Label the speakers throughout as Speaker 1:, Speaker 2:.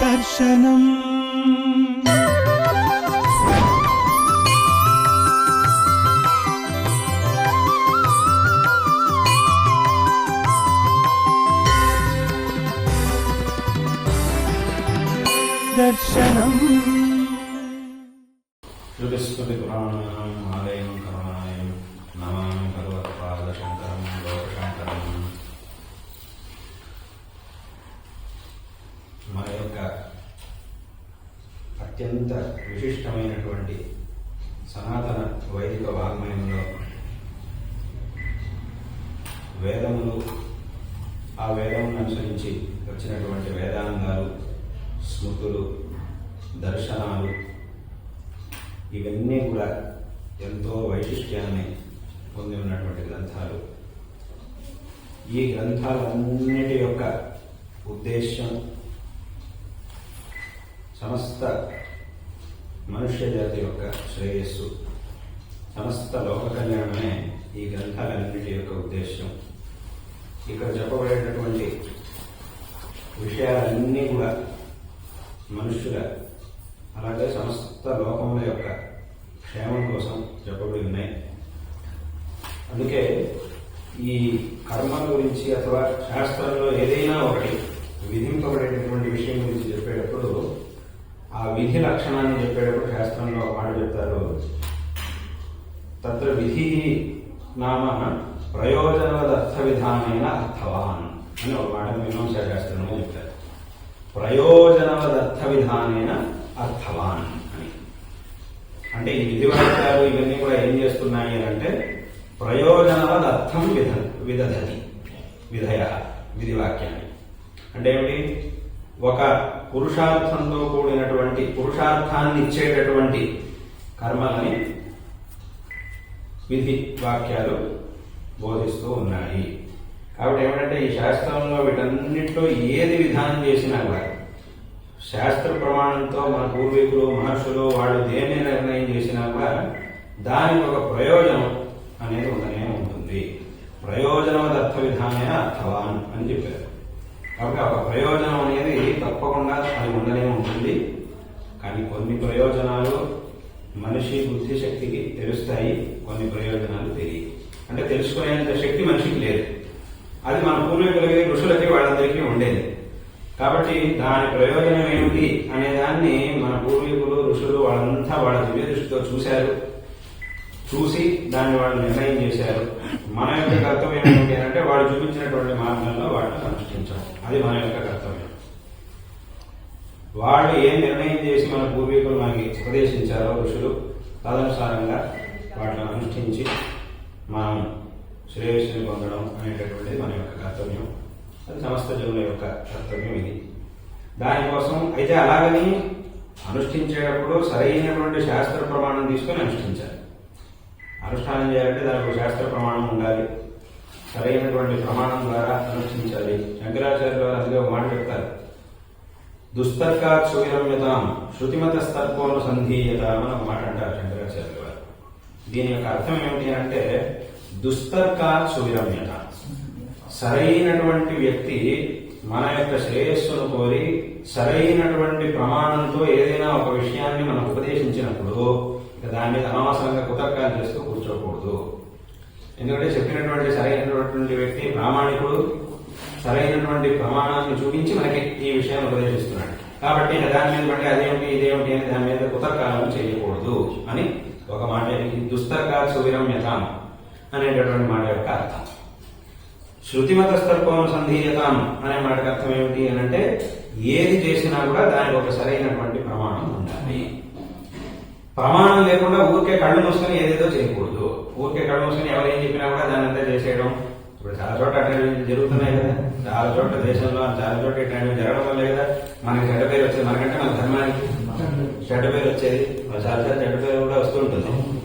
Speaker 1: దర్శనం
Speaker 2: వేదములు ఆ వేదమును అనుసరించి వచ్చినటువంటి వేదాంగాలు స్మృతులు దర్శనాలు ఇవన్నీ కూడా ఎంతో వైశిష్ట్యాన్ని పొంది ఉన్నటువంటి గ్రంథాలు. ఈ గ్రంథాలన్నిటి యొక్క ఉద్దేశ్యం సమస్త మనుష్య జాతి యొక్క శ్రేయస్సు. సమస్త లోక కళ్యాణమే ఈ గ్రంథాలన్నిటి యొక్క ఉద్దేశ్యం. ఇక్కడ చెప్పబడేటటువంటి విషయాలన్నీ కూడా మనుష్యుల అలాగే సమస్త లోకముల యొక్క క్షేమం కోసం చెప్పబడి ఉన్నాయి. అందుకే ఈ కర్మల గురించి అథవా శాస్త్రంలో ఏదైనా ఒకటి విధింపబడేటటువంటి విషయం గురించి చెప్పేటప్పుడు ఆ విధి లక్షణాన్ని చెప్పేటప్పుడు శాస్త్రంలో ఒక మాట చెప్తారు. తత్ర విధి నామ ప్రయోజనవదర్థ విధానమైన అర్థవాన్ అని ఒక మాట మీమాంసా శాస్త్రంలో ప్రయోజనవద ప్రయోజనవదర్థ విధానైన అర్థవాన్ అని. అంటే ఈ విధి వాక్యాలు ఇవన్నీ కూడా ఏం చేస్తున్నాయి అని అంటే ప్రయోజనవద అర్థం విధ విదధతి విధయ విధి వాక్యాన్ని అంటే ఏమిటి? ఒక పురుషార్థంతో కూడినటువంటి పురుషార్థాన్ని ఇచ్చేటటువంటి కర్మలని విధి వాక్యాలు బోధిస్తూ ఉన్నాయి. కాబట్టి ఏమిటంటే ఈ శాస్త్రంలో వీటన్నిటిలో ఏది విధానం చేసినా కూడా శాస్త్ర ప్రమాణంతో మన పూర్వీకులు మహర్షులు వాళ్ళు దేన్ని నిర్ణయం చేసినా కూడా దానికి ఒక ప్రయోజనం అనేది ఉండనే ఉంటుంది. ప్రయోజనం అర్థ విధానమైన అర్థవాన్ అని చెప్పారు. కాబట్టి ఒక ప్రయోజనం అనేది తప్పకుండా అది ఉండనే ఉంటుంది. కానీ కొన్ని ప్రయోజనాలు మనిషి బుద్ధిశక్తికి తెలుస్తాయి కొన్ని ప్రయోజనాలు తెలియదు అంటే తెలుసుకునేంత శక్తి మనిషికి లేదు. అది మన పూర్వీకులకి ఋషులకి వాళ్ళందరికీ ఉండేది. కాబట్టి దాని ప్రయోజనం ఏమిటి అనే దాన్ని మన పూర్వీకులు ఋషులు వాళ్ళంతా వాళ్ళ దివ్య దృష్టితో చూశారు. చూసి దాన్ని వాళ్ళు నిర్ణయం చేశారు. మన యొక్క కర్తవ్యం ఏమిటి అంటే వాళ్ళు చూపించినటువంటి మార్గంలో వాళ్ళని అనుష్ఠించాలి. అది మన యొక్క కర్తవ్యం. వాళ్ళు ఏం నిర్ణయం చేసి మన పూర్వీకులు మనకి ఉపదేశించారో ఋషులు తదనుసారంగా వాటిని అనుష్ఠించి మనం శ్రేయస్సుని పొందడం అనేటటువంటిది మన యొక్క కర్తవ్యం. అది సమస్త జనుల యొక్క కర్తవ్యం ఇది. దానికోసం అయితే అలాగని అనుష్ఠించేటప్పుడు సరైనటువంటి శాస్త్ర ప్రమాణం తీసుకొని అనుష్ఠించాలి. అనుష్ఠానం చేయాలంటే దానికి శాస్త్ర ప్రమాణం ఉండాలి. సరైనటువంటి ప్రమాణం ద్వారా అనుష్ఠించాలి. శంకరాచార్య గారు అందుకే ఒక మాట చెప్తారు. దుస్తర్కాత్ సువిరమ్యతాం శృతిమత స్తర్కోను సంధీయతాం అని ఒక మాట అంటారు శంకరాచార్య గారు దీని యొక్క అర్థం ఏమిటి అంటే దుస్తర్క సువిరమ్యత. సరైనటువంటి వ్యక్తి మన యొక్క శ్రేయస్సును కోరి సరైనటువంటి ప్రమాణంతో ఏదైనా ఒక విషయాన్ని మనం ఉపదేశించినప్పుడు ఇక దాని మీద అనవసరంగా కుతర్కాలు చేస్తూ కూర్చోకూడదు. ఎందుకంటే చెప్పినటువంటి సరైనటువంటి వ్యక్తి ప్రామాణికుడు సరైనటువంటి ప్రమాణాన్ని చూపించి మనకి ఈ విషయాన్ని ఉపదేశిస్తున్నాడు. కాబట్టి దాని మీద బట్టి అదేమిటి ఇదేమిటి అని దాని మీద కుతర్కాలను చేయకూడదు అని ఒక మాట ఇది దుస్తర్కా సువిరమ్యతాం అనేటటువంటి మాట యొక్క అర్థం. శృతిమత స్తర్పం సంధీయతాం అనే మాటకు అర్థం ఏమిటి అని అంటే ఏది చేసినా కూడా దానికి ఒక సరైనటువంటి ప్రమాణం ఉండాలి. ప్రమాణం లేకుండా ఊరికే కళ్ళు మూసుకొని ఏదేదో చేయకూడదు. ఊరికే కళ్ళు మూసుకొని ఎవరు చెప్పినా కూడా దాని అంతా చేసేయడం. ఇప్పుడు చాలా చోట్ల అట్లాంటివి జరుగుతున్నాయి కదా. చాలా చోట్ల దేశంలో చాలా చోట్ల ఇట్లాంటివి జరగడం వల్లే కదా మనకి చెడ్డ పేరు వచ్చేది. మనకంటే మన ధర్మానికి చెడ్డ పేరు వచ్చేది. చాలా చెడ్డ పేరు కూడా వస్తుంటుంది.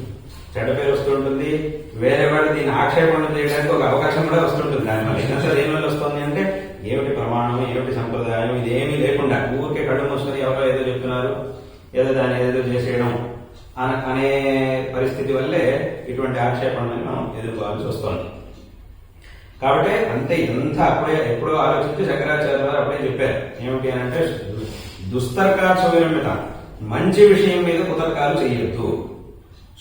Speaker 2: చెడ్డ పేరు వస్తుంటుంది. వేరే వాడు దీన్ని ఆక్షేపణ చేయడానికి ఒక అవకాశం కూడా వస్తుంటుంది. దాని వల్ల అసలు ఏమైనా వస్తుంది అంటే ఏమిటి ప్రమాణం? ఏమిటి సంప్రదాయం? ఇది ఏమీ లేకుండా ఊరికే కళ్ళు మూసుకొని ఎవరో ఏదో చెప్తున్నారు ఏదో దాన్ని ఏదో చేసేయడం అన- అనే పరిస్థితి వల్లే ఇటువంటి ఆక్షేపణని మనం ఎదుర్కోవాల్సి వస్తుంది. కాబట్టి అంతే ఇదంతా అప్పుడే ఎప్పుడో ఆలోచించి శంకరాచార్య వారు అప్పుడే చెప్పారు. ఏమిటి అని అంటే దుస్తర్కాచ విరమిత. మంచి విషయం మీద కుతర్కాలు చేయొద్దు.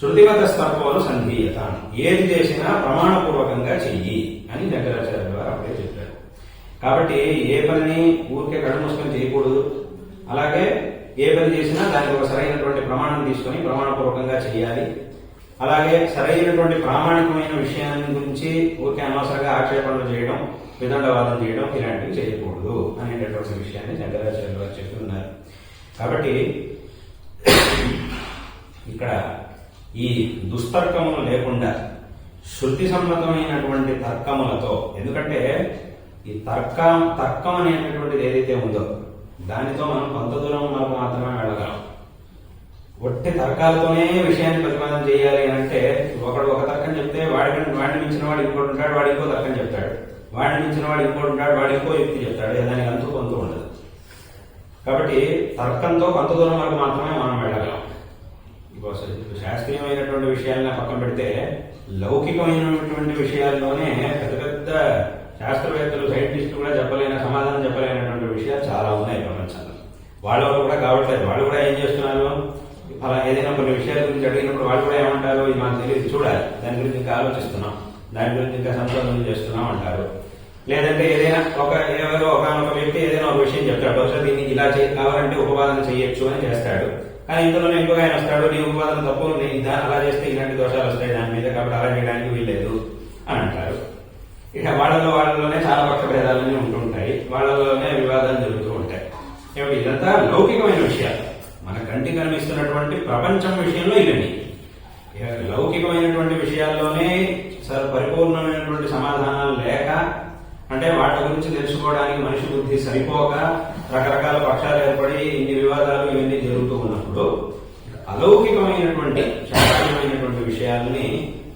Speaker 2: శృతిమత స్తర్పములు సంధీయత. ఏది చేసినా ప్రమాణపూర్వకంగా చెయ్యి అని శంకరాచార్య గారు అప్పుడే చెప్పారు. కాబట్టి ఏ పనిని ఊరికే కడుమూసుకొని చేయకూడదు. అలాగే ఏ పని చేసినా దానికి ఒక సరైనటువంటి ప్రమాణం తీసుకొని ప్రమాణపూర్వకంగా చేయాలి అలాగే సరైనటువంటి ప్రామాణికమైన విషయాన్ని గురించి ఊరికే అనవసరంగా ఆక్షేపణలు చేయడం విదండవాదం చేయడం ఇలాంటివి చేయకూడదు అనేటటువంటి విషయాన్ని శంకరాచార్య గారు చెప్తున్నారు. కాబట్టి ఇక్కడ ఈ దుస్తర్కములు లేకుండా శృతి సమ్మతమైనటువంటి తర్కములతో ఎందుకంటే ఈ తర్కం తర్కం అనేటటువంటిది ఏదైతే ఉందో దానితో మనం కొంత దూరం వరకు మాత్రమే వెళ్ళగలం. ఒట్టి తర్కాలతోనే విషయాన్ని ప్రతిపాదన చేయాలి అని అంటే ఒకడు ఒక తర్కం చెప్తే వాడి వాడిని మించిన వాడు ఇంకోటి ఉంటాడు వాడు ఇంకో తర్కం చెప్తాడు. వాడిని మించిన వాడు ఇంకోటి ఉంటాడు వాడు ఇంకో యుక్తి చెప్తాడు. దానికి అంతు కాబట్టి తర్కంతో కొంత దూరం వరకు మాత్రమే మనం వెళ్ళగలం. ఇప్పుడు శాస్త్రీయమైనటువంటి విషయాలను పక్కన పెడితే లౌకికమైనటువంటి విషయాల్లోనే పెద్ద పెద్ద శాస్త్రవేత్తలు సైంటిస్టులు కూడా చెప్పలేని సమాధానం చెప్పలేనటువంటి విషయాలు చాలా ఉన్నాయి ప్రపంచంలో. వాళ్ళ వల్ల కూడా కావట్లేదు వాళ్ళు కూడా ఏం చేస్తున్నారు? అలా ఏదైనా కొన్ని విషయాల గురించి అడిగినప్పుడు వాళ్ళు కూడా ఏమంటారు? ఇది మనకు తెలియదు చూడాలి. దాని గురించి ఇంకా ఆలోచిస్తున్నాం. దాని గురించి ఇంకా సంశోధన చేస్తున్నాం అంటారు. లేదంటే ఏదైనా ఒక ఎవరో ఒక వ్యక్తి ఏదైనా ఒక విషయం చెప్తాడు. బహుశా దీన్ని ఇలా కావాలంటే ఉపవాదన చేయొచ్చు అని చేస్తాడు. కానీ ఇందులో ఇంకొక ఆయన వస్తాడు నీ ఉపవాదం తప్పు నేను దాన్ని అలా చేస్తే ఇలాంటి దోషాలు వస్తాయి దాని మీద కాబట్టి అలా చేయడానికి వీల్లేదు అని అంటారు. ఇక వాళ్ళలో వాళ్ళలోనే చాలా పక్ష భేదాలన్నీ ఉంటుంటాయి. వాళ్ళలోనే వివాదాలు జరుగుతూ ఉంటాయి. ఇదంతా లౌకికమైన విషయాలు. మన కంటి కనిపిస్తున్నటువంటి ప్రపంచం విషయంలో ఇవన్నీ లౌకికమైనటువంటి విషయాల్లోనే సర్ పరిపూర్ణమైనటువంటి సమాధానాలు లేక అంటే వాటి గురించి తెలుసుకోవడానికి మనిషి బుద్ధి సరిపోక రకరకాల పక్షాలు ఏర్పడి ఇన్ని వివాదాలు ఇవన్నీ జరుగుతూ ఉన్నప్పుడు అలౌకికమైనటువంటి శాస్త్రీయమైనటువంటి విషయాల్ని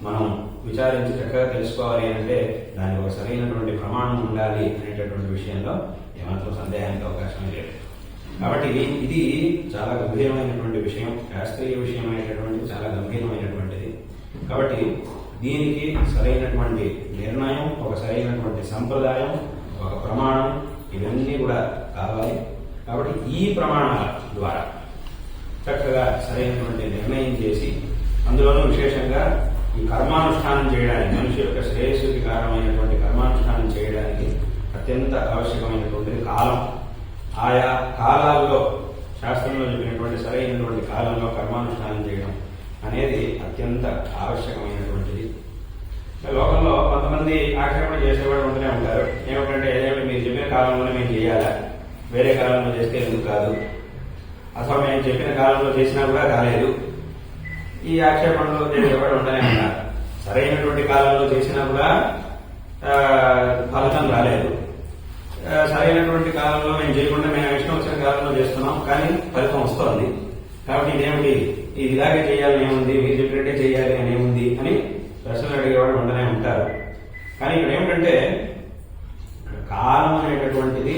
Speaker 2: మనం విచారించి చక్కగా తెలుసుకోవాలి అంటే దానికి ఒక సరైనటువంటి ప్రమాణం ఉండాలి అనేటటువంటి విషయంలో ఏమాత్రం సందేహానికి అవకాశం లేదు. కాబట్టి ఇది- చాలా గంభీరమైనటువంటి విషయం శాస్త్రీయ విషయం అనేటటువంటి చాలా గంభీరమైనటువంటిది. కాబట్టి దీనికి సరైనటువంటి నిర్ణయం ఒక సరైనటువంటి సంప్రదాయం ఒక ప్రమాణం ఇవన్నీ కూడా కావాలి. కాబట్టి ఈ ప్రమాణాల ద్వారా చక్కగా సరైనటువంటి నిర్ణయం చేసి అందులోనూ విశేషంగా ఈ కర్మానుష్ఠానం చేయడానికి మనిషి యొక్క శ్రేయస్సుకి కారణమైనటువంటి కర్మానుష్ఠానం చేయడానికి అత్యంత ఆవశ్యకమైనటువంటిది కాలం. ఆయా కాలాల్లో శాస్త్రంలో చెప్పినటువంటి సరైనటువంటి కాలంలో కర్మానుష్ఠానం చేయడం అనేది అత్యంత ఆవశ్యకమైనటువంటి లోకంలో కొంతమంది ఆక్షేపణ చేసేవాడు ఉంటూనే ఉంటారు. ఏమిటంటే ఏదేమిటి మీరు చెప్పిన కాలంలోనే మేము చేయాలా? వేరే కాలంలో చేస్తే ఎందుకు కాదు? అసలు మేము చెప్పిన కాలంలో చేసినా కూడా కాలేదు. ఈ ఆక్షేపణలో చేసేవాడు ఉంటూనే ఉన్నారు. సరైనటువంటి కాలంలో చేసినా కూడా ఫలితం రాలేదు. సరైనటువంటి కాలంలో మేము చేయకుండా మేము ఇష్టం వచ్చిన కాలంలో చేస్తున్నాం కానీ ఫలితం వస్తోంది. కాబట్టి ఇదేమిటి? ఇది ఇలాగే చేయాలని ఏముంది? మీరు చెప్పినట్టే చేయాలి అని ఏముంది? అని ప్రశ్నలు అడిగేవాడు ఉండనే ఉంటారు. కానీ ఇక్కడ ఏమిటంటే కాలం అనేటటువంటిది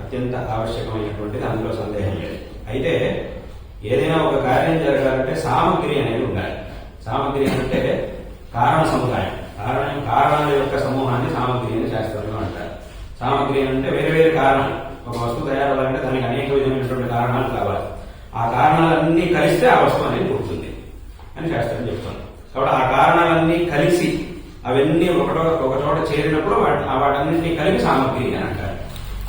Speaker 2: అత్యంత ఆవశ్యకమైనటువంటిది అందులో సందేహం లేదు. అయితే ఏదైనా ఒక కార్యం జరగాలంటే సామగ్రి అనేది ఉండాలి. సామగ్రి అంటే కారణ సముదాయం. కారణం కారణాల యొక్క సమూహాన్ని సామగ్రి అని శాస్త్రంలో అంటారు. సామగ్రి అంటే వేరే వేరే కారణాలు ఒక వస్తువు తయారవ్వాలంటే దానికి అనేక విధమైనటువంటి కారణాలు కావాలి. ఆ కారణాలన్నీ కలిస్తే ఆ వస్తువు అనేది పుడుతుంది అని శాస్త్రం చెప్తుంది. కాబట్టి ఆ కారణాలన్నీ కలిసి అవన్నీ ఒకటో ఒక చోట చేరినప్పుడు వాటి వాటన్నింటినీ కలిపి సామగ్రి అని అంటారు.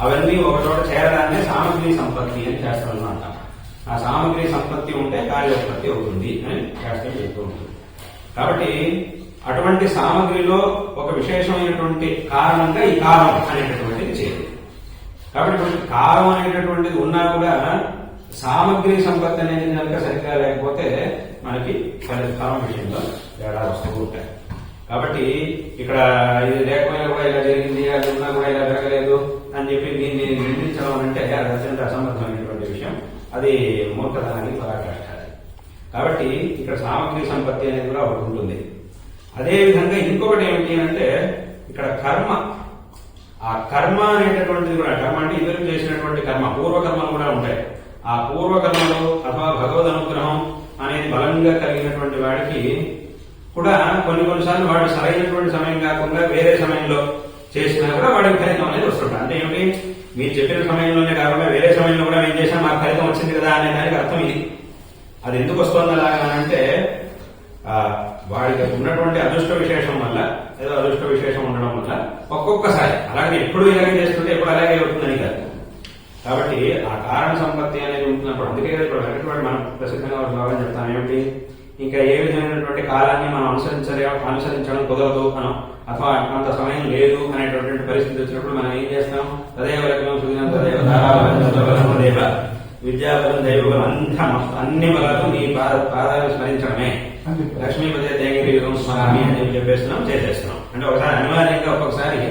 Speaker 2: అవన్నీ ఒక చోట చేరడాన్ని సామగ్రి సంపత్తి అని శాస్త్రంలో అంటారు ఆ సామగ్రి సంపత్తి ఉంటే కార్యోత్పత్తి అవుతుంది అని శాస్త్రం చెప్తూ ఉంటుంది. కాబట్టి అటువంటి సామగ్రిలో ఒక విశేషమైనటువంటి కారణంగా ఈ కారం అనేటటువంటిది చేరు కాబట్టి ఇప్పుడు అనేటటువంటిది ఉన్నా కూడా సామగ్రి సంపత్తి అనేది కనుక సరిగ్గా లేకపోతే మనకి ఫలిత విషయంలో తేడా వస్తూ ఉంటాయి. కాబట్టి ఇక్కడ ఇది లేకపోయినా కూడా ఇలా జరిగింది అది ఉన్నా కూడా ఇలా జరగలేదు అని చెప్పి దీన్ని నిందించడం అంటే అది అత్యంత అసమర్థమైనటువంటి విషయం. అది మూర్ఖధనానికి పరాకాష్టాలి కాబట్టి ఇక్కడ సామగ్రి సంపత్తి అనేది కూడా ఒకటి ఉంటుంది. అదే విధంగా ఇంకొకటి ఏమిటి అంటే ఇక్కడ కర్మ. ఆ కర్మ అనేటటువంటిది కూడా కర్మ అంటే ఇద్దరు చేసినటువంటి కర్మ పూర్వకర్మలు కూడా ఉంటాయి. ఆ పూర్వకర్మలు అథవా భగవద్ అనుగ్రహం అనేది బలంగా కలిగినటువంటి వాడికి కూడా కొన్ని కొన్నిసార్లు వాడు సరైనటువంటి సమయం కాకుండా వేరే సమయంలో చేసినా కూడా వాడికి ఫలితం అనేది వస్తుంటుంది. అంటే ఏమిటి మీరు చెప్పిన సమయంలోనే కాకుండా వేరే సమయంలో కూడా ఏం చేసినా మాకు ఫలితం వచ్చింది కదా అనే దానికి అర్థం ఇది. అది ఎందుకు వస్తుంది అలాగా అంటే వాడికి ఉన్నటువంటి అదృష్ట విశేషం వల్ల ఏదో అదృష్ట విశేషం ఉండడం వల్ల ఒక్కొక్కసారి అలాగే ఎప్పుడు ఇలాగే చేస్తుంటే ఎప్పుడు అలాగే అవుతుందని కాదు. కాబట్టి ఆ కారణ సంపత్తి అనేది ఉంటున్నప్పుడు అందుకే కదా ఇప్పుడు వెంకటవాడు మనం ప్రసిద్ధంగా ఒక శ్లోకం చెప్తాం. ఏమిటి? ఇంకా ఏ విధమైనటువంటి కాలాన్ని మనం అనుసరించలే అనుసరించడం కుదరదు మనం అథవా అంత సమయం లేదు అనేటటువంటి పరిస్థితి వచ్చినప్పుడు మనం ఏం చేస్తాం? తదేవ లగ్నం సుదినం తదేవ తదేవ విద్యాబలం దైవబలం అంతా మొత్తం అన్ని బలాలు నీ పాద పాదాలు స్మరించడమే. లక్ష్మీపదే యుగం స్వామి అని చెప్పి చెప్పేస్తున్నాం చేసేస్తున్నాం. అంటే ఒకసారి అనివార్యంగా ఒక్కొక్కసారి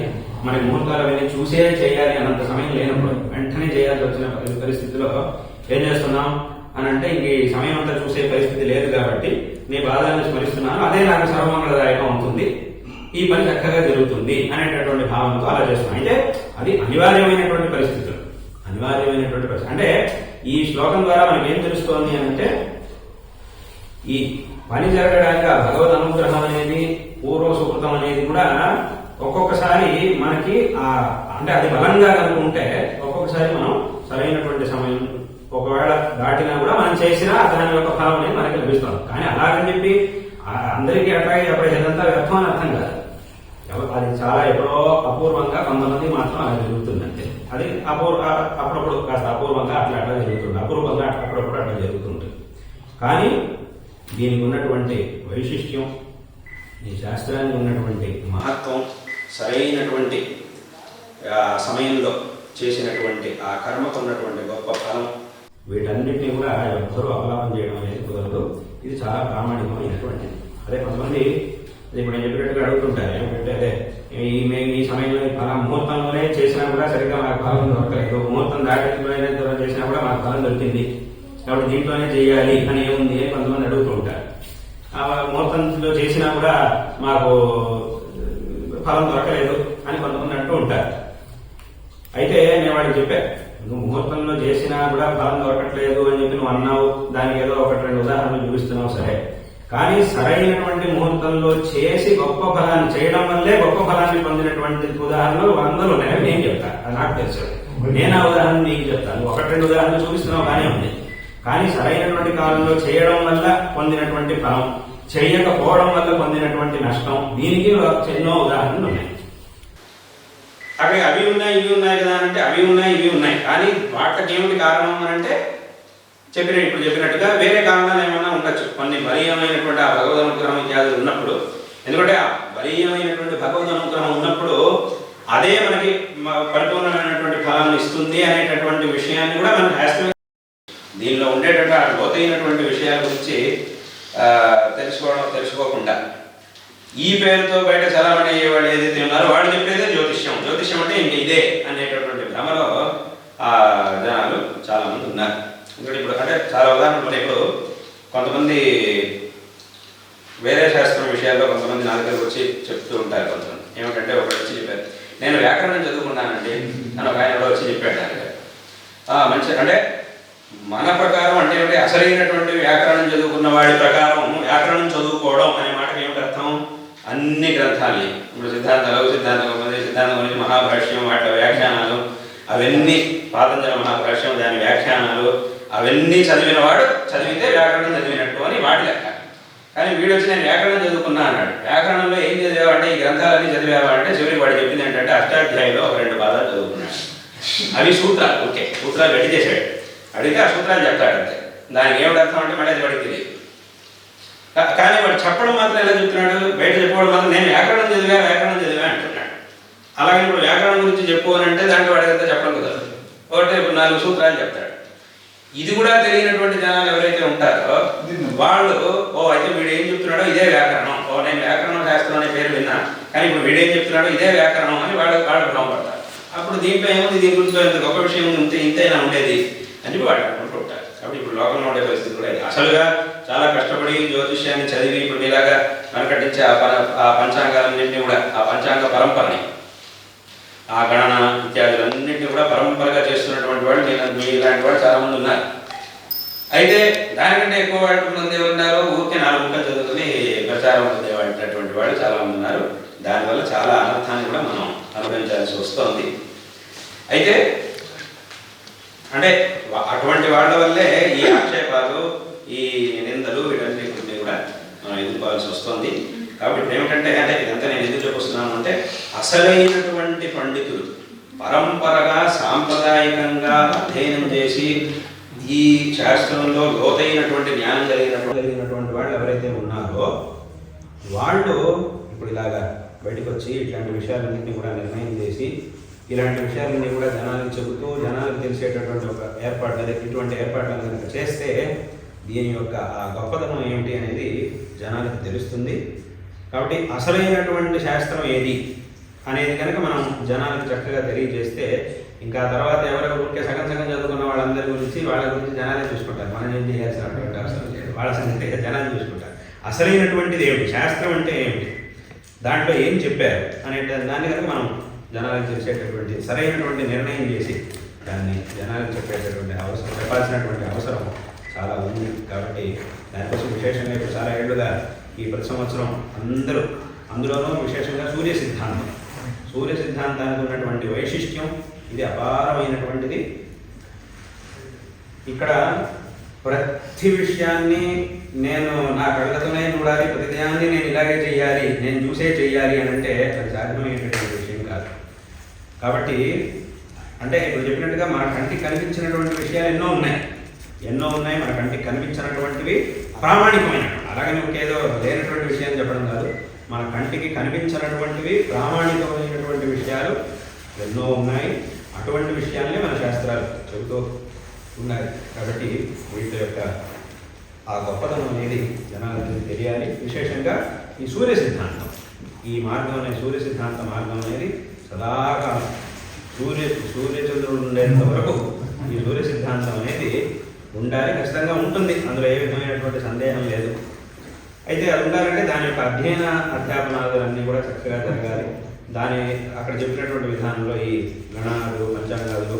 Speaker 2: మనకి ముహూర్తాలు అవన్నీ చూసే చేయాలి అన్నంత సమయం లేనప్పుడు వెంటనే చేయాల్సి వచ్చిన పరిస్థితిలో ఏం చేస్తున్నాం అని అంటే ఇంక ఈ సమయం అంతా చూసే పరిస్థితి లేదు కాబట్టి నీ బాధాన్ని స్మరిస్తున్నాను. అదే నాకు సర్వమంగళదాయకం అవుతుంది. ఈ పని చక్కగా జరుగుతుంది అనేటటువంటి భావంతో అలా చేస్తున్నాం. అంటే అది అనివార్యమైనటువంటి పరిస్థితులు. అనివార్యమైనటువంటి పరిస్థితి. అంటే ఈ శ్లోకం ద్వారా మనం ఏం తెలుస్తోంది అని అంటే ఈ పని జరగడానికి ఆ భగవద్ అనుగ్రహం అనేది పూర్వ సుకృతం అనేది కూడా ఒక్కొక్కసారి మనకి ఆ అంటే అది బలంగా కనుకుంటే ఒక్కొక్కసారి మనం సరైనటువంటి సమయం ఒకవేళ దాటినా కూడా మనం చేసినా దాని యొక్క ఫలం అనేది మనకి లభిస్తుంది. కానీ అలాగని చెప్పి అందరికీ అట్లాగే ఎప్పుడు ఇదంతా వ్యర్థం అని అర్థం కాదు. అది చాలా ఎప్పుడో అపూర్వంగా కొంతమంది మాత్రం అలా జరుగుతుంది అంతే అది అపూర్వ అప్పుడప్పుడు కాస్త అపూర్వంగా అట్లా అట్లా జరుగుతుంది. అపూర్వంగా అప్పుడప్పుడు అట్లా జరుగుతుంటుంది. కానీ దీనికి ఉన్నటువంటి వైశిష్ట్యం ఈ శాస్త్రానికి ఉన్నటువంటి మహత్వం సరైనటువంటి సమయంలో చేసినటువంటి ఆ కర్మకు ఉన్నటువంటి గొప్ప ఫలం. వీటన్నిటిని కూడా ఎవ్వరూ అవలాపం చేయడం అనేది కుదరదు. ఇది చాలా ప్రామాణికమైనటువంటిది. అదే కొంతమంది ఇప్పుడు నేను చెప్పినట్టుగా అడుగుతుంటారు ఏమిటంటే అదే ఈ మేము ఈ సమయంలో ఈ ఫలం ముహూర్తంలోనే చేసినా కూడా సరిగ్గా మాకు ఫలం దొరకలేదు. ముహూర్తం దాటిలోనే చేసినా కూడా మాకు ఫలం దొరికింది. కాబట్టి దీంట్లోనే చేయాలి అని ఏముంది అని కొంతమంది అడుగుతూ ఉంటారు ముహూర్తంలో చేసినా కూడా మాకు ఫలం దొరకలేదు అని కొంతమంది అంటూ ఉంటారు. అయితే నేను వాడికి చెప్పాను నువ్వు ముహూర్తంలో చేసినా కూడా ఫలం దొరకట్లేదు అని చెప్పి నువ్వు అన్నావు. దానికి ఏదో ఒకటి రెండు ఉదాహరణలు చూపిస్తున్నావు సరే. కానీ సరైనటువంటి ముహూర్తంలో చేసి గొప్ప ఫలాన్ని చేయడం వల్లే గొప్ప ఫలాన్ని పొందినటువంటి ఉదాహరణలు వందలు ఉన్నాయి నేను చెప్తాను అది నాకు తెలుసు. నేను ఆ ఉదాహరణ నీకు చెప్తాను ఒకటి రెండు ఉదాహరణలు చూపిస్తున్నావు కానీ ఉంది. కానీ సరైనటువంటి కాలంలో చేయడం వల్ల పొందినటువంటి ఫలం చేయకపోవడం వల్ల పొందినటువంటి నష్టం. దీనికి ఎన్నో ఉదాహరణలు ఉన్నాయి. అక్కడ అవి ఉన్నాయి ఇవి ఉన్నాయి కదా అంటే అవి ఉన్నాయి ఇవి ఉన్నాయి. కానీ వాటికి ఏమిటి కారణం అని అంటే చెప్పిన ఇప్పుడు చెప్పినట్టుగా వేరే కారణాలు ఏమైనా ఉండొచ్చు. కొన్ని బలీయమైనటువంటి ఆ భగవద్ అనుగ్రహం ఇత్యాదులు ఉన్నప్పుడు ఎందుకంటే ఆ బలీయమైనటువంటి భగవద్ అనుగ్రహం ఉన్నప్పుడు అదే మనకి పరిపూర్ణమైనటువంటి ఫలాన్ని ఇస్తుంది అనేటటువంటి విషయాన్ని కూడా మనం శాస్త్రం దీనిలో ఉండేటటువంటి ఆ లోతైనటువంటి విషయాల గురించి తెలుసుకోవడం తెలుసుకోకుండా. ఈ పేరుతో బయట చలామణి అయ్యేవాళ్ళు ఏదైతే ఉన్నారో వాళ్ళు చెప్పేదే జ్యోతిష్యం. జ్యోతిష్యం అంటే ఇంక ఇదే అనేటటువంటి భ్రమలో ఆ జనాలు చాలామంది ఉన్నారు. ఎందుకంటే ఇప్పుడు అంటే చాలా ఉదాహరణలు ఇప్పుడు కొంతమంది వేరే శాస్త్రం విషయాల్లో కొంతమంది నా దగ్గరకు వచ్చి చెప్తూ ఉంటారు కొంతమంది. ఏమిటంటే ఒకటి వచ్చి చెప్పారు నేను వ్యాకరణం చదువుకున్నానండి. అని ఒక ఆయన కూడా వచ్చి చెప్పాడు నాకు మంచి అంటే మన ప్రకారం అంటే ఏమిటి? అసలైనటువంటి వ్యాకరణం చదువుకున్న వాడి ప్రకారం వ్యాకరణం చదువుకోవడం అనే మాటకి ఏమిటి అర్థం? అన్ని గ్రంథాలని ఇప్పుడు సిద్ధాంత లఘు సిద్ధాంతం సిద్ధాంతం గురించి మహాభాష్యం వాటి వ్యాఖ్యానాలు అవన్నీ పాతంజల మహాభాష్యం దాని వ్యాఖ్యానాలు అవన్నీ చదివిన వాడు చదివితే వ్యాకరణం చదివినట్టు అని వాడి లెక్క. కానీ వీడు వచ్చి నేను వ్యాకరణం చదువుకున్నా అన్నాడు. వ్యాకరణంలో ఏం చదివావంటే ఈ గ్రంథాలన్నీ చదివావా అంటే చివరికి వాడు చెప్పింది ఏంటంటే అష్టాధ్యాయులో ఒక రెండు పాదాలు చదువుకున్నాడు. అవి సూత్రాలు. ఓకే సూత్రాలు గట్టి చేశాడు అడిగితే ఆ సూత్రాలు చెప్తాడు దానికి ఏమిటి అర్థం అంటే మళ్ళీ అది వాడికి తెలియదు కానీ వాడు చెప్పడం మాత్రం ఎలా చెప్తున్నాడు? బయట చెప్పడం మాత్రం నేను వ్యాకరణం చదివా వ్యాకరణం చదివా అంటున్నాడు. అలాగే ఇప్పుడు వ్యాకరణం గురించి చెప్పు అని అంటే దాంట్లో వాడికంతా చెప్పడం కుదరదు. ఒకటి ఇప్పుడు నాలుగు సూత్రాలు చెప్తాడు. ఇది కూడా తెలియనటువంటి జనాలు ఎవరైతే ఉంటారో వాళ్ళు ఓ అయితే వీడు ఏం చెప్తున్నాడో ఇదే వ్యాకరణం. ఓ నేను వ్యాకరణం శాస్త్రం అనే పేరు విన్నా కానీ ఇప్పుడు వీడేం చెప్తున్నాడో ఇదే వ్యాకరణం అని వాళ్ళు వాళ్ళు భ్రమపడతారు అప్పుడు దీంట్లో ఏముంది? దీని గురించి ఇంత గొప్ప విషయం ఉంది ఇంత ఇంతైనా ఉండేది. అని వాళ్ళు అనుకుంటూ కాబట్టి ఇప్పుడు లోకంలో ఉండే పరిస్థితి కూడా అసలుగా చాలా కష్టపడి జ్యోతిష్యాన్ని చదివి ఇప్పుడు ఇలాగా వెనకటించే ఆ పర ఆ పంచాంగాలన్నింటినీ కూడా ఆ పంచాంగ పరంపరని ఆ గణన ఇత్యాదులన్నింటినీ కూడా పరంపరగా చేస్తున్నటువంటి వాళ్ళు మీ మీ ఇలాంటి వాళ్ళు చాలామంది ఉన్నారు. అయితే దానికంటే ఎక్కువ వాళ్ళు మంది ఉన్నారు ఊరికే నాలుగు ముక్కలు చదువుకుని ప్రచారం పొందేవాళ్ళు వాళ్ళు చాలామంది ఉన్నారు. దానివల్ల చాలా అనర్థాన్ని కూడా మనం అనుభవించాల్సి వస్తోంది. అయితే అంటే అటువంటి వాళ్ళ వల్లే ఈ ఆక్షేపాలు ఈ నిందలు వీటన్నిటిని కూడా మనం ఎదుర్కోవాల్సి వస్తుంది. కాబట్టి ఏమిటంటే అంటే ఇదంతా నేను ఎందుకు చెప్పొస్తున్నాను అంటే అసలైనటువంటి పండితులు పరంపరగా సాంప్రదాయకంగా అధ్యయనం చేసి ఈ శాస్త్రంలో లోతైనటువంటి జ్ఞానం కలిగినటువంటి కలిగినటువంటి వాళ్ళు ఎవరైతే ఉన్నారో వాళ్ళు ఇప్పుడు ఇలాగా బయటకు వచ్చి ఇట్లాంటి విషయాలన్నింటినీ కూడా నిర్ణయం చేసి ఇలాంటి విషయాలన్నీ కూడా జనాలకు చెబుతూ జనాలకు తెలిసేటటువంటి ఒక ఏర్పాటు ఇటువంటి ఏర్పాట్లను కనుక చేస్తే దీని యొక్క ఆ గొప్పతనం ఏమిటి అనేది జనాలకు తెలుస్తుంది. కాబట్టి అసలైనటువంటి శాస్త్రం ఏది అనేది కనుక మనం జనాలకు చక్కగా తెలియజేస్తే ఇంకా తర్వాత ఎవరెవరు ఊరికే సగం సగం చదువుకున్న వాళ్ళందరి గురించి వాళ్ళ గురించి జనాలే చూసుకుంటారు. మనం ఏం చేయాల్సినటువంటి అవసరం లేదు. వాళ్ళ సంగతి జనాలు చూసుకుంటారు. అసలైనటువంటిది ఏమిటి? శాస్త్రం అంటే ఏమిటి? దాంట్లో ఏం చెప్పారు? అనే దాన్ని కనుక మనం జనాలకు చేసేటటువంటి సరైనటువంటి నిర్ణయం చేసి దాన్ని జనాలకు చెప్పేటటువంటి అవసరం చెప్పాల్సినటువంటి అవసరం చాలా ఉంది. కాబట్టి దానికోసం విశేషంగా ఇప్పుడు చాలా ఏళ్ళుగా ఈ ప్రతి సంవత్సరం అందరూ అందులోనూ విశేషంగా సూర్య సిద్ధాంతం. సూర్య సిద్ధాంతానికి ఉన్నటువంటి వైశిష్ట్యం ఇది అపారమైనటువంటిది. ఇక్కడ ప్రతి విషయాన్ని నేను నా కళ్ళతోనే చూడాలి ప్రతిదాన్ని నేను ఇలాగే చేయాలి నేను చూసే చేయాలి అని అంటే అది సాధ్యమయ్యేటటువంటి కాబట్టి అంటే ఇప్పుడు చెప్పినట్టుగా మన కంటికి కనిపించినటువంటి విషయాలు ఎన్నో ఉన్నాయి. ఎన్నో ఉన్నాయి మన కంటికి కనిపించినటువంటివి ప్రామాణికమైనవి అలాగని ఒకేదో లేనటువంటి విషయం చెప్పడం కాదు. మన కంటికి కనిపించినటువంటివి ప్రామాణికమైనటువంటి విషయాలు ఎన్నో ఉన్నాయి. అటువంటి విషయాలనే మన శాస్త్రాలు చెబుతూ ఉన్నాయి. కాబట్టి వీటి యొక్క ఆ గొప్పతనం అనేది జనాలకు తెలియాలి. విశేషంగా ఈ సూర్య సిద్ధాంతం ఈ మార్గం అనే సూర్య సిద్ధాంత మార్గం అనేది సదాకాలం. సూర్య సూర్యచంద్రుడు ఉండేంత వరకు ఈ సూర్య సిద్ధాంతం అనేది ఉండాలి ఖచ్చితంగా ఉంటుంది. అందులో ఏ విధమైనటువంటి సందేహం లేదు. అయితే అది ఉండాలంటే దాని యొక్క అధ్యయన అధ్యాపనాలు అన్నీ కూడా చక్కగా జరగాలి. దాని అక్కడ చెప్పినటువంటి విధానంలో ఈ గణాలు పంచాంగాలు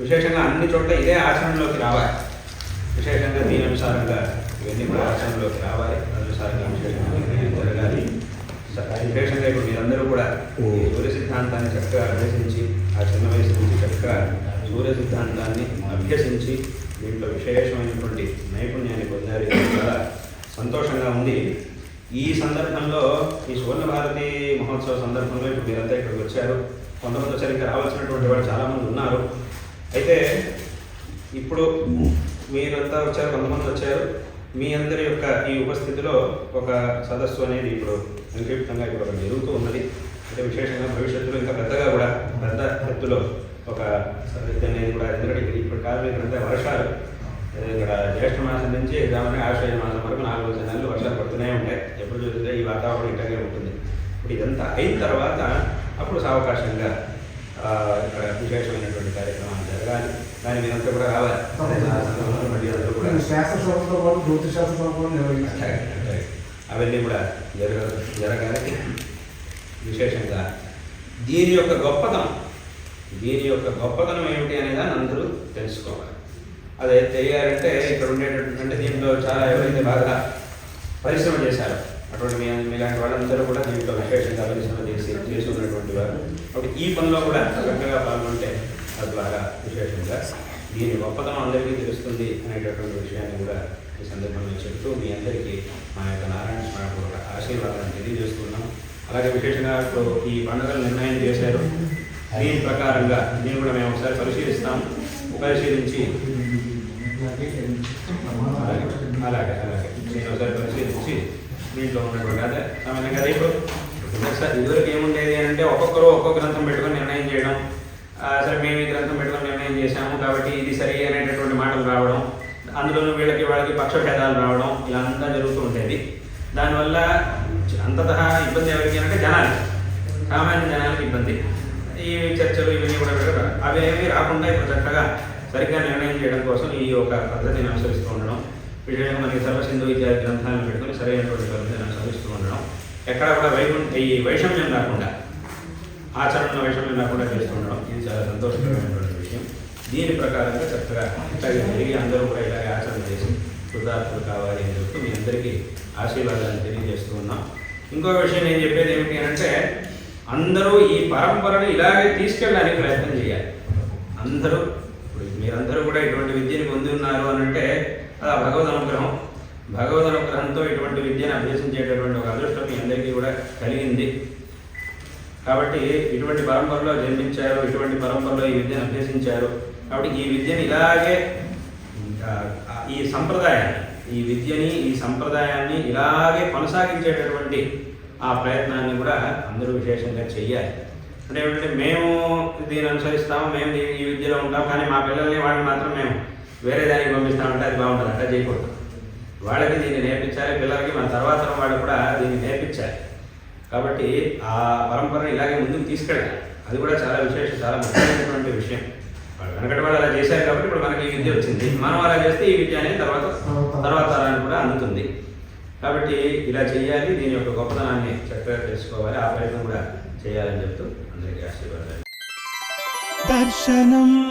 Speaker 2: విశేషంగా అన్ని చోట్ల ఇదే ఆచరణలోకి రావాలి. విశేషంగా దీని అనుసారంగా ఇవన్నీ కూడా ఆచరణలోకి రావాలి. అనుసారంగా విశేషంగా జరగాలి. విశేషంగా ఇప్పుడు మీరందరూ కూడా సూర్య సిద్ధాంతాన్ని చక్కగా అభ్యసించి ఆ చిన్న వయసు నుంచి చక్కగా సూర్య సిద్ధాంతాన్ని అభ్యసించి దీంట్లో విశేషమైనటువంటి నైపుణ్యాన్ని పొందారు. చాలా సంతోషంగా ఉంది. ఈ సందర్భంలో ఈ సువర్ణ భారతి మహోత్సవ సందర్భంలో ఇప్పుడు మీరంతా ఇక్కడికి వచ్చారు. కొంతమంది వచ్చారు. ఇంకా రావాల్సినటువంటి వాళ్ళు చాలామంది ఉన్నారు. అయితే ఇప్పుడు మీరంతా వచ్చారు. కొంతమంది వచ్చారు. మీ అందరి యొక్క ఈ ఉపస్థితిలో ఒక సదస్సు అనేది ఇప్పుడు సంక్షిప్తంగా ఇప్పుడు జరుగుతూ ఉన్నది. అంటే విశేషంగా భవిష్యత్తులో ఇంకా పెద్దగా కూడా పెద్ద ఎత్తులో ఒక అనేది కూడా ఎందుకంటే ఇక్కడ ఇప్పుడు కాలం ఇక్కడంతా వర్షాలు. ఇక్కడ జ్యేష్ఠ మాసం నుంచి ఎగ్జామ్ని ఆశ్రయ మాసం వరకు నాలుగు ఐదు నెలలు వర్షాలు పడుతూనే ఉంటాయి. ఎప్పుడు చూస్తే ఈ వాతావరణం ఇట్లాగే ఉంటుంది. ఇప్పుడు ఇదంతా అయిన తర్వాత అప్పుడు సావకాశంగా ఇక్కడ విశేషమైనటువంటి కార్యక్రమాలు జరగాలి. దాని మీరంతా కూడా రావాలి. మళ్ళీ అందరూ కూడా
Speaker 3: పాటు.
Speaker 2: అవన్నీ కూడా జరగ జరగాలి. విశేషంగా. దీని యొక్క గొప్పతనం. దీని యొక్క గొప్పతనం ఏమిటి అనేది అందరూ తెలుసుకోవాలి. అదే తెలియాలంటే ఇక్కడ ఉండేటటువంటి అంటే దీంట్లో చాలా ఎవరైతే బాగా పరిశ్రమ చేశారు అటువంటి మీ మీలాంటి వాళ్ళందరూ కూడా దీంట్లో విశేషంగా పరిశ్రమ చేసి చేసుకున్నటువంటి వారు. కాబట్టి ఈ పనిలో కూడా చక్కగా పాల్గొంటే తద్వారా విశేషంగా. దీని గొప్పతనం అందరికీ తెలుస్తుంది అనేటటువంటి విషయాన్ని కూడా ఈ సందర్భంలో చెప్తూ మీ అందరికీ మా యొక్క నారాయణ స్వామి కూడా ఆశీర్వాదాన్ని తెలియజేస్తున్నాం. అలాగే విశేషంగా ఇప్పుడు ఈ పండుగలు నిర్ణయం చేశారు. దీని ప్రకారంగా దీన్ని కూడా మేము ఒకసారి పరిశీలిస్తాం పరిశీలించి అలాగే అలాగే. అలాగే నేను ఒకసారి పరిశీలించి దీంట్లో ఉన్నటువంటి అదే సమయం అదే ఇప్పుడు సార్ ఇదివరకు ఏముండేది అంటే ఒక్కొక్కరు ఒక్కొక్క గ్రంథం పెట్టుకొని నిర్ణయం చేయడం. సరే మేము ఈ గ్రంథం పెట్టుకొని నిర్ణయం చేశాము కాబట్టి ఇది సరి అనేటటువంటి మాటలు రావడం. అందులోనూ వీళ్ళకి వాళ్ళకి పక్షభేదాలు రావడం. ఇలా అంతా జరుగుతూ ఉండేది. దానివల్ల అంతతः ఇబ్బంది ఎవరికి అంటే జనాలు సామాన్య జనాలకు ఇబ్బంది. ఈ చర్చలు ఇవన్నీ కూడా పెట్టడం అవి రాకుండా ఇప్పుడు చక్కగా సరిగ్గా నిర్ణయం చేయడం కోసం ఈ ఒక పద్ధతిని అనుసరిస్తూ ఉండడం వీటిలో మనకి సర్వసింధు ఇత్యాది గ్రంథాలను పెట్టుకొని సరైనటువంటి పద్ధతిని అనుసరిస్తూ ఉండడం ఎక్కడ కూడా వైకుంఠ ఈ వైషమ్యం రాకుండా ఆచరణ వైషమ్యం రాకుండా చేస్తూ ఉండడం ఇది చాలా సంతోషకరమైనటువంటి విషయం. దీని ప్రకారంగా చక్కగా ఇట్లాగే తిరిగి అందరూ కూడా ఇలాగే ఆచరణ చేసి కృతార్థులు కావాలి అని చెప్తూ మీ అందరికీ ఆశీర్వాదాన్ని తెలియజేస్తూ ఉన్నాం. ఇంకో విషయం నేను చెప్పేది ఏమిటి అంటే అందరూ ఈ పరంపరను ఇలాగే తీసుకెళ్ళడానికి ప్రయత్నం చేయాలి. అందరూ ఇప్పుడు మీరందరూ కూడా ఇటువంటి విద్యను పొంది ఉన్నారు అని అంటే అది ఆ భగవద్ అనుగ్రహం. భగవద్ అనుగ్రహంతో ఇటువంటి విద్యను అభ్యసించేటటువంటి ఒక అదృష్టం మీ అందరికీ కూడా కలిగింది. కాబట్టి ఇటువంటి పరంపరలో జన్మించారు ఇటువంటి పరంపరలో ఈ విద్యను అభ్యసించారు. కాబట్టి ఈ విద్యను ఇలాగే ఈ సంప్రదాయాన్ని ఈ విద్యని ఈ సంప్రదాయాన్ని ఇలాగే కొనసాగించేటటువంటి ఆ ప్రయత్నాన్ని కూడా అందరూ విశేషంగా చెయ్యాలి. అంటే ఏమిటంటే మేము దీన్ని అనుసరిస్తాము మేము ఈ విద్యలో ఉంటాం కానీ మా పిల్లల్ని వాళ్ళని మాత్రం మేము వేరే దానికి పంపిస్తామంటే అది బాగుంటుంది అట్లా చేయకూడదు. వాళ్ళకి దీన్ని నేర్పించాలి పిల్లలకి మన తర్వాత వాళ్ళు కూడా దీన్ని నేర్పించాలి. కాబట్టి ఆ పరంపరను ఇలాగే ముందుకు తీసుకెళ్ళాలి. అది కూడా చాలా విశేషం చాలా ముఖ్యమైనటువంటి విషయం. వెనకటి వాళ్ళు అలా చేశారు కాబట్టి ఇప్పుడు మనకి ఈ విద్య వచ్చింది. మనం అలా చేస్తే ఈ విద్య అనేది తర్వాత తర్వాత తరానికి కూడా అందుతుంది. కాబట్టి ఇలా చేయాలి దీని యొక్క గొప్పతనాన్ని చక్కగా తెలుసుకోవాలి ఆ ప్రయత్నం కూడా చేయాలని చెప్తూ అందరికీ ఆశీర్వాదాలు.
Speaker 1: దర్శనం దర్శనం.